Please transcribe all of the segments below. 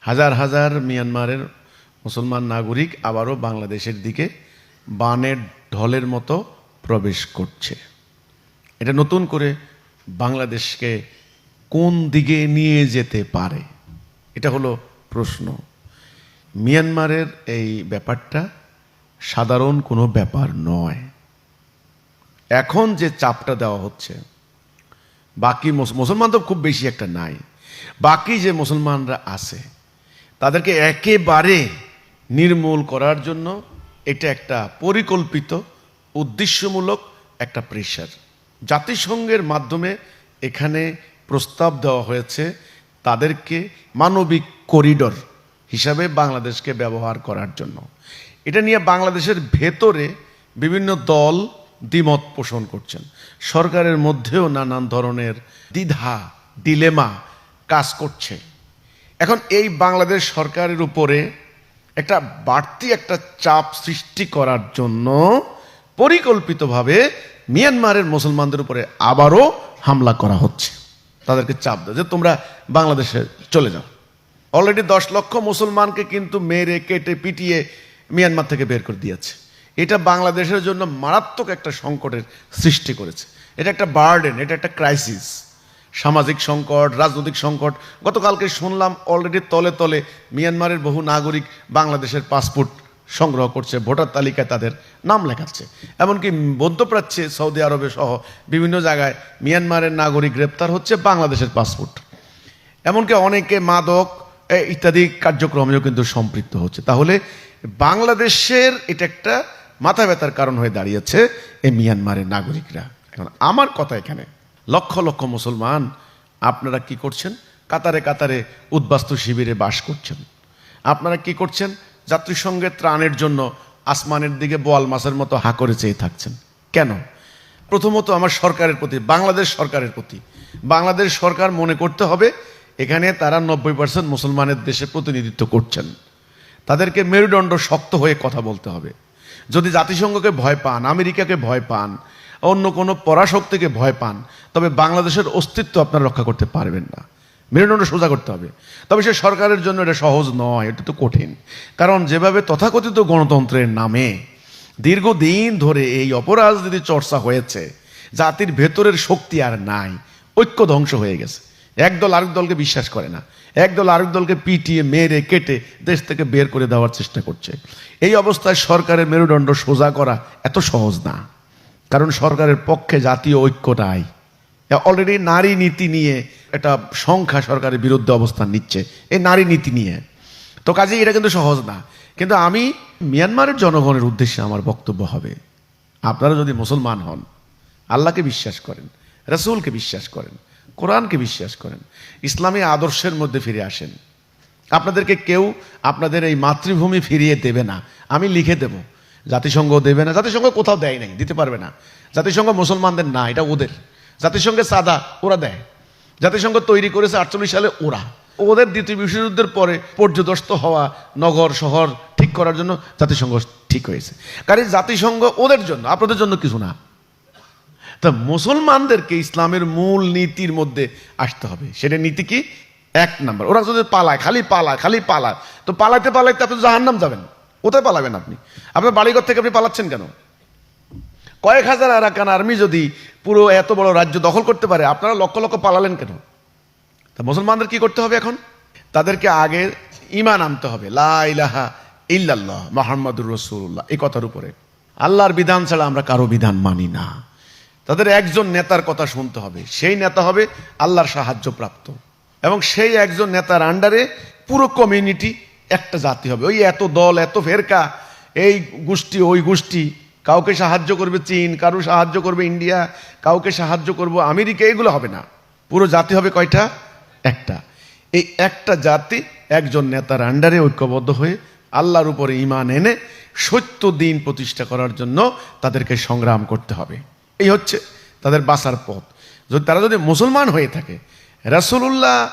হাজার হাজার মিয়ানমারের মুসলমান নাগরিক আবারও বাংলাদেশের দিকে বানের ঢলের মতো প্রবেশ করছে। এটা নতুন করে বাংলাদেশকে কোন দিকে নিয়ে যেতে পারে? এটা হলো প্রশ্ন। মিয়ানমারের এই ব্যাপারটা সাধারণ কোনো ব্যাপার নয়। এখন যে চাপটা দেওয়া হচ্ছে, বাকি মুসলমান তো খুব বেশি একটা নাই। বাকি যে মুসলমানরা আছে তাদেরকে একেবারে নির্মূল করার জন্য এটা একটা পরিকল্পিত, উদ্দেশ্যমূলক একটা প্রেশার জাতিসংঘের মাধ্যমে এখানে প্রস্তাব দেওয়া হয়েছে তাদেরকে মানবিক করিডর হিসাবে বাংলাদেশকে ব্যবহার করার জন্য। এটা নিয়ে বাংলাদেশের ভেতরে বিভিন্ন দল দ্বিমত পোষণ করছেন। সরকারের মধ্যেও নানান ধরনের দ্বিধা ডিলেমা কাজ করছে। এখন এই বাংলাদেশ সরকারের উপরে একটা বাড়তি একটা চাপ সৃষ্টি করার জন্য পরিকল্পিতভাবে মিয়ানমারের মুসলমানদের উপরে আবারও হামলা করা হচ্ছে। তাদেরকে চাপ দেয় যে তোমরা বাংলাদেশে চলে যাও। অলরেডি দশ লক্ষ মুসলমানকে কিন্তু মেরে, কেটে, পিটিয়ে মিয়ানমার থেকে বের করে দিয়েছে। এটা বাংলাদেশের জন্য মারাত্মক একটা সংকটের সৃষ্টি করেছে। এটা একটা বার্ডেন এটা একটা ক্রাইসিস সামাজিক সংকট, রাজনৈতিক সংকট। গতকালকে শুনলাম অলরেডি তলে তলে মিয়ানমারের বহু নাগরিক বাংলাদেশের পাসপোর্ট সংগ্রহ করছে, ভোটার তালিকায় তাদের নাম লেখাচ্ছে। এমনকি মধ্যপ্রাচ্যে, সৌদি আরবে সহ বিভিন্ন জায়গায় মিয়ানমারের নাগরিক গ্রেপ্তার হচ্ছে বাংলাদেশের পাসপোর্ট। এমনকি অনেকে মাদক ইত্যাদি কার্যক্রমেও কিন্তু সম্পৃক্ত হচ্ছে। তাহলে বাংলাদেশের এটা একটা মাথা ব্যথার কারণ হয়ে দাঁড়িয়েছে এই মিয়ানমারের নাগরিকরা। এখন আমার কথা এখানে লক্ষ লক্ষ মুসলমান আপনারা কি করছেন? কাতারে কাতারে উদ্বাস্তু শিবিরে বাস করছেন। আপনারা কি করছেন? জাতিসংঘের ত্রাণের জন্য আসমানের দিকে বোয়াল মাছের মতো হা করে চেয়ে থাকছেন। কেন? প্রথমত আমার সরকারের প্রতি, বাংলাদেশ সরকারের প্রতি। বাংলাদেশ সরকার মনে করতে হবে, এখানে তারা নব্বই পার্সেন্ট মুসলমানের দেশে প্রতিনিধিত্ব করছেন। তাদেরকে মেরুদণ্ড শক্ত হয়ে কথা বলতে হবে। যদি জাতিসংঘকে ভয় পান, আমেরিকাকে ভয় পান অন্য কোনো পরাশক্তিকে ভয় পান, তবে বাংলাদেশের অস্তিত্ব আপনারা রক্ষা করতে পারবেন না। মেরুদণ্ড সোজা করতে হবে। তবে সে সরকারের জন্য এটা সহজ নয়, এটা তো কঠিন। কারণ যেভাবে তথাকথিত গণতন্ত্রের নামে দীর্ঘদিন ধরে এই অপরাজনীতি চর্চা হয়েছে, জাতির ভেতরের শক্তি আর নাই, ঐক্য ধ্বংস হয়ে গেছে। একদল আরেক দলকে বিশ্বাস করে না। একদল আরেক দলকে পিটিয়ে, মেরে, কেটে দেশ থেকে বের করে দেওয়ার চেষ্টা করছে। এই অবস্থায় সরকারের মেরুদণ্ড সোজা করা এত সহজ না। কারণ সরকারের পক্ষে জাতীয় ঐক্য নাই। অলরেডি নারী নীতি নিয়ে একটা সংখ্যা সরকারের বিরুদ্ধে অবস্থান নিচ্ছে, এই নারী নীতি নিয়ে। তো কাজে এটা কিন্তু সহজ না। কিন্তু আমি মিয়ানমারের জনগণের উদ্দেশ্যে আমার বক্তব্য হবে। আপনারা যদি মুসলমান হন, আল্লাহকে বিশ্বাস করেন, রসুলকে বিশ্বাস করেন, কোরআনকে বিশ্বাস করেন, ইসলামী আদর্শের মধ্যে ফিরে আসেন। আপনাদেরকে কেউ আপনাদের এই মাতৃভূমি ফিরিয়ে দেবে না। আমি লিখে দেব। জাতিসংঘ দেবে না, জাতিসংঘ কোথাও দেয় নাই, দিতে পারবে না। জাতিসংঘ মুসলমানদের না, এটা ওদের। জাতিসংঘের সাদা, ওরা দেয়। জাতিসংঘ তৈরি করেছে আটচল্লিশ সালে ওরা। ওদের দ্বিতীয় বিশ্বযুদ্ধের পরে পর্যদস্ত হওয়া নগর, শহর ঠিক করার জন্য জাতিসংঘ ঠিক হয়েছে। কারণ জাতিসংঘ ওদের জন্য, আপনাদের জন্য কিছু না। তা মুসলমানদেরকে ইসলামের মূল নীতির মধ্যে আসতে হবে। সেটা নীতি কি? এক নাম্বার। ওরা যদি পালায়, খালি পালায় খালি পালায়, তো পালাইতে পালাইতে আপনি জাহান্নাম যাবেন। কোথায় পালাবেন আপনি? আপনার বাড়িঘর থেকে আপনি পালাচ্ছেন কেন? কয়েক হাজার আরাকান আর্মি যদি পুরো এত বড় রাজ্য দখল করতে পারে, আপনারা লক্ষ লক্ষ পালালেন কেন? তা মুসলমানদের কি করতে হবে এখন? তাদেরকে আগে ইমান আনতে হবে। লা ইলাহা ইল্লাল্লাহ মোহাম্মদুর রসুল্লাহ এই কথার উপরে। আল্লাহর বিধান ছাড়া আমরা কারও বিধান মানি না। তাদের একজন নেতার কথা শুনতে হবে। সেই নেতা হবে আল্লাহর সাহায্য প্রাপ্ত এবং সেই একজন নেতার আন্ডারে পুরো কমিউনিটি একটা জাতি হবে। ওই এত দল, এত ফেরকা, এই গোষ্ঠী, ওই গোষ্ঠী, কাউকে সাহায্য করবে চীন, কারও সাহায্য করবে ইন্ডিয়া, কাউকে সাহায্য করব আমেরিকা, এগুলো হবে না। পুরো জাতি হবে কয়টা? একটা। এই একটা জাতি একজন নেতার আন্ডারে ঐক্যবদ্ধ হয়ে আল্লাহর উপরে ইমান এনে সত্য দিন প্রতিষ্ঠা করার জন্য তাদেরকে সংগ্রাম করতে হবে। এই হচ্ছে তাদের বাঁচার পথ। যদি তারা যদি মুসলমান হয়ে থাকে, রাসূলুল্লাহ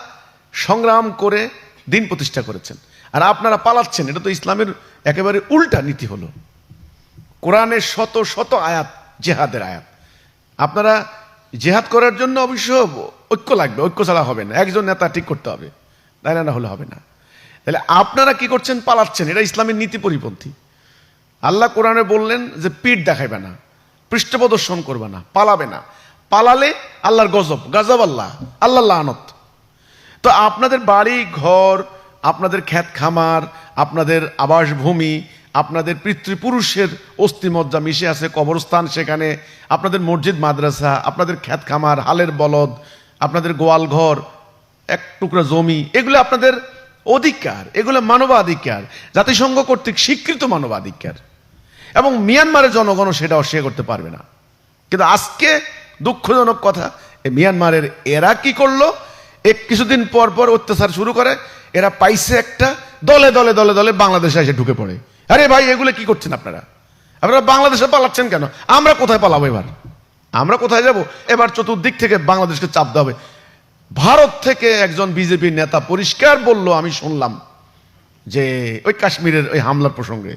সংগ্রাম করে দিন প্রতিষ্ঠা করেছেন। আর আপনারা পালাচ্ছেন, এটা তো ইসলামের একেবারে উল্টা নীতি হলো। কোরআনের শত শত আয়াত, জেহাদের আয়াত। আপনারা জেহাদ করার জন্য অবশ্য ঐক্য লাগবে, ঐক্য ছাড়া হবে না। একজন নেতা ঠিক করতে হবে তাই না হলে হবে না। তাহলে আপনারা কি করছেন, পালাচ্ছেন, এটা ইসলামের নীতি পরিপন্থী। আল্লাহ কোরআনে বললেন যে পিঠ দেখাইবে না পৃষ্ঠ প্রদর্শন করবে না, পালাবে না। পালালে আল্লাহর গজব গজব আল্লাহ আল্লাহ আনত তো আপনাদের বাড়ি, ঘর আপনাদের খ্যাত খামার, আপনাদের আবাসভূমি, আপনাদের পিতৃপুরুষের অস্থিমজ্জা মিশে আছে কবরস্থান সেখানে, আপনাদের মসজিদ, মাদ্রাসা, আপনাদের খ্যাত খামার, হালের বলদ, আপনাদের গোয়াল ঘর, এক টুকরা জমি, এগুলো আপনাদের অধিকার, এগুলো মানবাধিকার, জাতিসংঘ কর্তৃক স্বীকৃত মানবাধিকার। এবং মিয়ানমারের জনগণও সেটা অস্বীকার করতে পারবে না। কিন্তু আজকে দুঃখজনক কথা মিয়ানমারের এরা কি করল? এক কিছুদিন পর পর অত্যাচার শুরু করে, এরা পাইছে একটা দলে দলে দলে দলে বাংলাদেশে এসে ঢুকে পড়ে। আরে ভাই, এগুলো কি করছেন আপনারা? আপনারা বাংলাদেশে পালাচ্ছেন কেন? আমরা কোথায় পালাবো এবার? আমরা কোথায় যাব? এবার চতুর্দিক থেকে বাংলাদেশকে চাপ দেওয়া হবে। ভারত থেকে একজন বিজেপি নেতা পরিষ্কার বলল, আমি শুনলাম যে ওই কাশ্মীরের ওই হামলার প্রসঙ্গে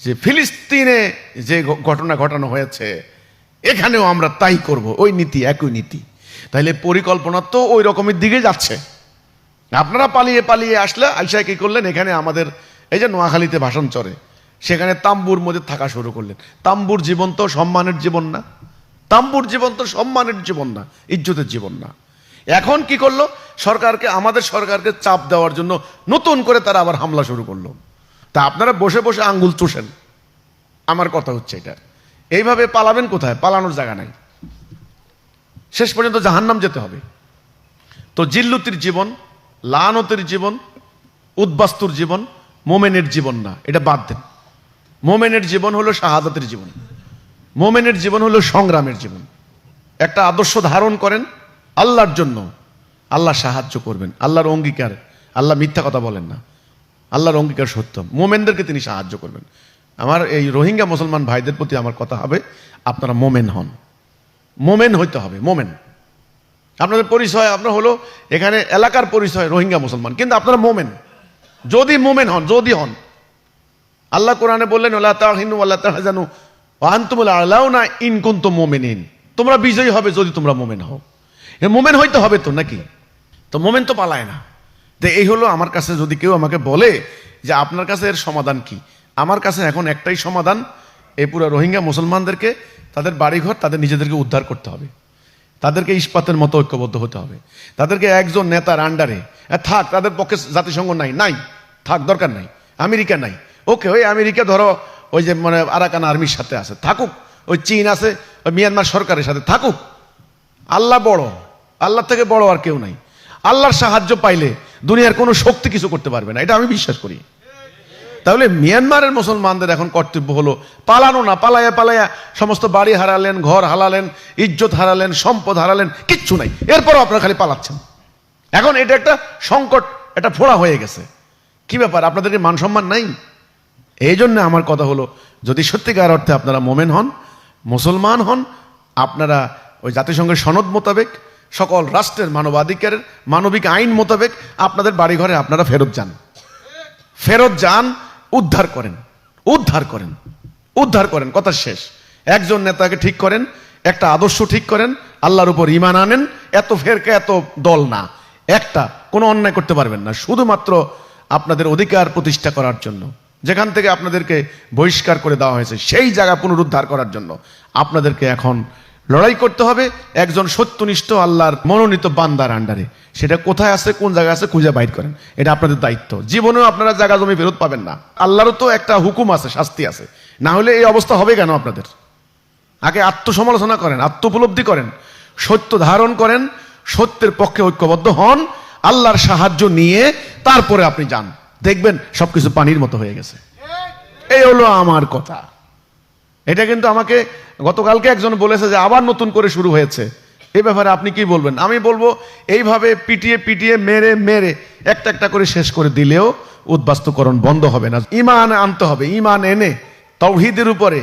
যে ফিলিস্তিনে যে ঘটনা ঘটানো হয়েছে, এখানেও আমরা তাই করব। ওই নীতি, একই নীতি। তাহলে পরিকল্পনা তো ওই রকমের দিকে যাচ্ছে। আপনারা পালিয়ে পালিয়ে আসলে আইসা কি করলেন? এখানে আমাদের এই যে নোয়াখালীতে ভাষণ চড়ে সেখানে তাম্বুর মধ্যে থাকা শুরু করলেন। তাম্বুর জীবন তো সম্মানের জীবন না। তাম্বুর জীবন তো সম্মানের জীবন না, ইজ্জতের জীবন না। এখন কি করল? সরকারকে, আমাদের সরকারকে চাপ দেওয়ার জন্য নতুন করে তারা আবার হামলা শুরু করল। তা আপনারা বসে বসে আঙ্গুল চুষেন। আমার কথা হচ্ছে এটা। এইভাবে পালাবেন কোথায়? পালানোর জায়গা নাই। শেষ পর্যন্ত জাহান্নাম যেতে হবে। তো জিল্লুতির জীবন, লানতের জীবন, উদ্বাস্তুর জীবন, মোমেনের জীবন না, এটা বাদ দেন। মোমেনের জীবন হলো শাহাদাতের জীবন। মোমেনের জীবন হলো সংগ্রামের জীবন। একটা আদর্শ ধারণ করেন আল্লাহর জন্য। আল্লাহ সাহায্য করবেন। আল্লাহর অঙ্গীকার, আল্লাহ মিথ্যা কথা বলেন না। আল্লাহর অঙ্গীকার সত্য মোমেনদেরকে তিনি সাহায্য করবেন। আমার এই রোহিঙ্গা মুসলমান ভাইদের প্রতি আমার কথা হবে। আপনারা মোমেন হন। মোমেন হইতে হবে, মোমেন। আপনাদের পরিচয়, আপনার হলো এখানে এলাকার পরিচয় রোহিঙ্গা মুসলমান, কিন্তু আপনারা মোমেন। যদি মোমেন হন, যদি হন, আল্লাহ কোরআনে বললেন আল্লাহ না ইনকুন্ত মোমেনিন। তোমরা বিজয়ী হবে যদি তোমরা মোমেন হও। মোমেন হইতে হবে তো নাকি? তো মোমেন তো পালায় না। তো এই হলো আমার কাছে, যদি কেউ আমাকে বলে যে আপনার কাছে এর সমাধান কি? আমার কাছে এখন একটাই সমাধান এই পুরো রোহিঙ্গা মুসলমানদেরকে তাদের বাড়িঘর তাদের নিজেদেরকে উদ্ধার করতে হবে। তাদেরকে ইস্পাতের মতো ঐক্যবদ্ধ হতে হবে। তাদেরকে একজন নেতার আন্ডারে থাক, তাদের পক্ষে জাতিসংঘ নাই নাই, থাক, দরকার নাই, আমেরিকা নাই। ওকে, ওই আমেরিকা ধরো, ওই যে মানে আরাকান আর্মির সাথে আছে, থাকুক। ওই চীন আছে, ওই মিয়ানমার সরকারের সাথে থাকুক। আল্লাহ বড়, আল্লাহ থেকে বড় আর কেউ নাই। আল্লাহর সাহায্য পাইলে দুনিয়ার কোনো শক্তি কিছু করতে পারবে না, এটা আমি বিশ্বাস করি। তাহলে মিয়ানমারের মুসলমানদের এখন কর্তব্য হলো পালানো না, পালায়া পালায়া, সমস্ত বাড়ি হারালেন, ঘর হারালেন, ইজ্জত হারালেন, সম্পদ হারালেন, কিচ্ছু নাই। এরপরও আপনারা খালি পালাচ্ছেন। এখন এটা একটা সংকট এটা ফোড়া হয়ে গেছে। কি ব্যাপার আপনাদেরকে মান সম্মান নাই? এই জন্য আমার কথা হলো, যদি সত্যিকার অর্থে আপনারা মোমেন হন, মুসলমান হন, আপনারা ওই জাতিসংঘের সনদ মোতাবেক, সকল রাষ্ট্রের মানবাধিকারের, মানবিক আইন মোতাবেক আপনাদের বাড়িঘরে আপনারা ফেরত যান। ফেরত যান উদ্ধার করেন উদ্ধার করেন উদ্ধার করেন, কথা শেষ। একজন নেতাকে ঠিক করেন, একটা আদর্শ ঠিক করেন, আল্লাহর উপর ইমান আনেন, এত ফেরকে, এত দল না। একটা, কোনো অন্যায় করতে পারবেন না, শুধুমাত্র আপনাদের অধিকার প্রতিষ্ঠা করার জন্য। যেখান থেকে আপনাদেরকে বহিষ্কার করে দেওয়া হয়েছে, সেই জায়গা পুনরুদ্ধার করার জন্য। আপনাদেরকে এখন লড়াই করতে হবে, একজন সত্যনিষ্ঠ আল্লাহর মনোনীত বান্দার আন্ডারে। সেটা কোথায় আছে, কোন জায়গায় আছে, খুঁজে বাইর করেন। এটা আপনাদের দায়িত্ব। জীবনেও আপনারা জায়গা জমি ফেরত পাবেন না। আল্লাহরও তো একটা হুকুম আছে, শাস্তি আছে। না হলে এই অবস্থা হবে কেন আপনাদের? আগে আত্মসমালোচনা করেন আত্ম উপলব্ধি করেন, সত্য ধারণ করেন, সত্যের পক্ষে ঐক্যবদ্ধ হন, আল্লাহর সাহায্য নিয়ে তারপরে আপনি যান। দেখবেন সবকিছু পানির মতো হয়ে গেছে। এই হলো আমার কথা। এটা কিন্তু আমাকে গতকালকে একজন বলেছে যে আবার নতুন করে শুরু হয়েছে। এই ব্যাপারে আপনি কি বলবেন? আমি বলব, এইভাবে পিটিয়ে পিটিয়ে, মেরে মেরে, একটা একটা করে শেষ করে দিলেও উদ্বাস্তুকরণ বন্ধ হবে না। ইমান আনতে হবে। ইমান এনে, তৌহিদের উপরে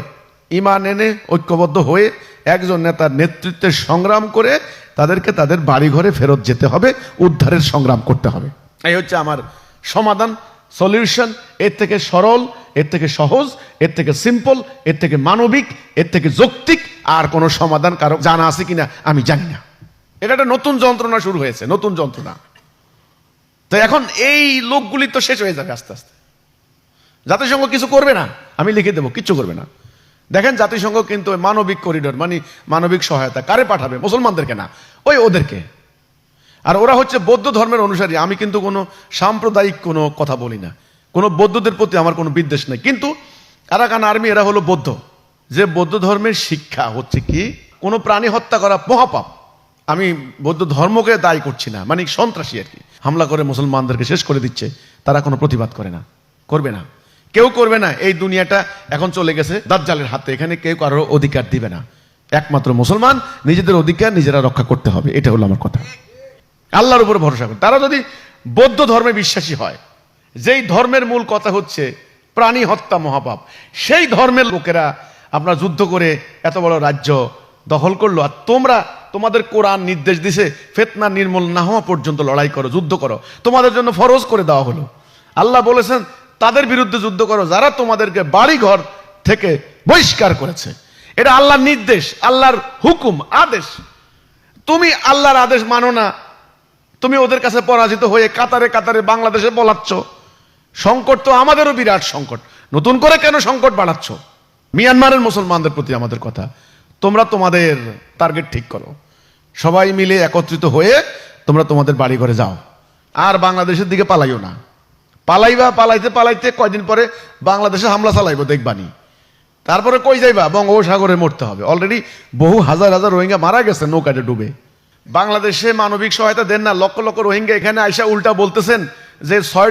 ইমান এনে ঐক্যবদ্ধ হয়ে একজন নেতার নেতৃত্বে সংগ্রাম করে তাদেরকে তাদের বাড়িঘরে ফেরত যেতে হবে, উদ্ধারের সংগ্রাম করতে হবে। এই হচ্ছে আমার সমাধান। সলিউশন, এর থেকে সরল, এর থেকে সহজ, এর থেকে সিম্পল, এর থেকে মানবিক, এর থেকে যৌক্তিক, আর কোনো সমাধান কারও জানা আছে কিনা আমি জানি না। এটা একটা নতুন যন্ত্রণা শুরু হয়েছে, নতুন যন্ত্রণা। তো এখন এই লোকগুলি তো শেষ হয়ে যাবে আস্তে আস্তে। জাতিসংঘ কিছু করবে না, আমি লিখে দেবো, কিচ্ছু করবে না। দেখেন জাতিসংঘ কিন্তু মানবিক করিডোর মানে মানবিক সহায়তা কারে পাঠাবে? মুসলমানদেরকে না, ওই ওদেরকে। আর ওরা হচ্ছে বৌদ্ধ ধর্মের অনুসারী। আমি কিন্তু কোনো সাম্প্রদায়িক কোনো কথা বলি না। কোনো বৌদ্ধদের প্রতি আমার কোনো বিদ্বেষ নেই। কিন্তু আরাকান আর্মি এরা হলো বৌদ্ধ। যে বৌদ্ধ ধর্মের শিক্ষা হচ্ছে কি, কোনো প্রাণী হত্যা করা মহাপাপ। আমি বৌদ্ধ ধর্মকে দায়ী করছি না মানে সন্ত্রাসী আর কি। হামলা করে মুসলমানদেরকে শেষ করে দিচ্ছে, তারা কোনো প্রতিবাদ করে না, করবে না। কেউ করবে না, এই দুনিয়াটা এখন চলে গেছে দাজ্জালের হাতে। এখানে কেউ কারোর অধিকার দিবে না। একমাত্র মুসলমান, নিজেদের অধিকার নিজেরা রক্ষা করতে হবে। এটা হলো আমার কথা। আল্লাহর উপর ভরসা করে তারা যদি বৌদ্ধ ধর্মে বিশ্বাসী হয়, যেই ধর্মের মূল কথা হচ্ছে প্রাণী হত্যা মহাপাপ, সেই ধর্মের লোকেরা আপনার যুদ্ধ করে এত বড় রাজ্য দখল করল। আর তোমরা, তোমাদের কোরআন নির্দেশ দিছে, ফেতনা নির্মূল না হওয়া পর্যন্ত লড়াই করো, যুদ্ধ করো। তোমাদের জন্য ফরজ করে দেওয়া হলো। আল্লাহ বলেছেন, তাদের বিরুদ্ধে যুদ্ধ করো, যারা তোমাদেরকে বাড়ি ঘর থেকে বহিষ্কার করেছে। এটা আল্লাহর নির্দেশ, আল্লাহর হুকুম, আদেশ। তুমি আল্লাহর আদেশ মানো না তুমি ওদের কাছে পরাজিত হয়ে কাতারে কাতারে বাংলাদেশে বলাচ্ছ। সংকট তো আমাদেরও বিরাট সংকট। নতুন করে কেন সংকট বাড়াচ্ছ? মিয়ানমারের মুসলমানদের প্রতি আমাদের কথা। তোমরা তোমাদের টার্গেট ঠিক করো। সবাই মিলে একত্রিত হয়ে তোমরা তোমাদের বাড়ি ঘরে যাও। আর বাংলাদেশের দিকে পালাইও না। পালাইবা, পালাইতে পালাইতে কয়দিন পরে বাংলাদেশে হামলা চালাইবো, দেখবানি। তারপরে কই যাইবা? বঙ্গোপসাগরে মরতে হবে। অলরেডি বহু হাজার হাজার রোহিঙ্গা মারা গেছে, নৌকাতে ডুবে। বাংলাদেশে মানবিক সহায়তা দেন না। লক্ষ লক্ষ রোহিঙ্গা এখানে আইসা উল্টা বলতেছেন যে ছয়